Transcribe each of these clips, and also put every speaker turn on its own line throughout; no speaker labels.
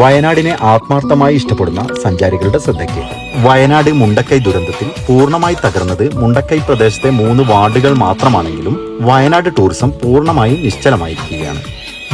വയനാടിനെ ആത്മാർത്ഥമായി ഇഷ്ടപ്പെടുന്ന സഞ്ചാരികളുടെ ശ്രദ്ധയ്ക്ക്. വയനാട് മുണ്ടക്കൈ ദുരന്തത്തിൽ പൂർണമായി തകർന്നത് മുണ്ടക്കൈ പ്രദേശത്തെ മൂന്ന് വാർഡുകൾ മാത്രമാണെങ്കിലും വയനാട് ടൂറിസം പൂർണമായും നിശ്ചലമായിരിക്കുകയാണ്.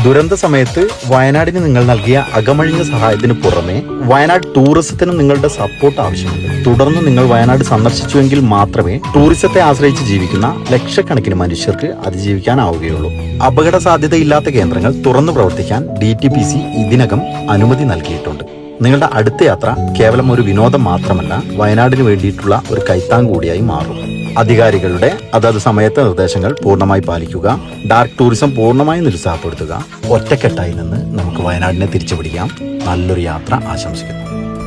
ദുരന്ത സമയത്ത് വയനാടിന് നിങ്ങൾ നൽകിയ അകമഴിഞ്ഞ സഹായത്തിന് പുറമെ വയനാട് ടൂറിസത്തിനും നിങ്ങളുടെ സപ്പോർട്ട് ആവശ്യമുണ്ട്. തുടർന്ന് നിങ്ങൾ വയനാട് സന്ദർശിച്ചുവെങ്കിൽ മാത്രമേ ടൂറിസത്തെ ആശ്രയിച്ച് ജീവിക്കുന്ന ലക്ഷക്കണക്കിന് മനുഷ്യർക്ക് അതിജീവിക്കാനാവുകയുള്ളൂ. അപകട സാധ്യതയില്ലാത്ത കേന്ദ്രങ്ങൾ തുറന്നു പ്രവർത്തിക്കാൻ ഡി ടി പി സി ഇതിനകം അനുമതി നൽകിയിട്ടുണ്ട്. നിങ്ങളുടെ അടുത്ത യാത്ര കേവലം ഒരു വിനോദം മാത്രമല്ല വയനാടിന് വേണ്ടിയിട്ടുള്ള ഒരു കൈത്താങ് കൂടിയായി മാറും. അധികാരികളുടെ അതത് സമയത്തെ നിർദ്ദേശങ്ങൾ പൂർണമായി പാലിക്കുക. ഡാർക്ക് ടൂറിസം പൂർണമായി നിരുത്സാഹപ്പെടുത്തുക. ഒറ്റക്കെട്ടായി നിന്ന് നമുക്ക് വയനാടിനെ തിരിച്ചുപിടിക്കാം. നല്ലൊരു യാത്ര ആശംസിക്കുന്നു.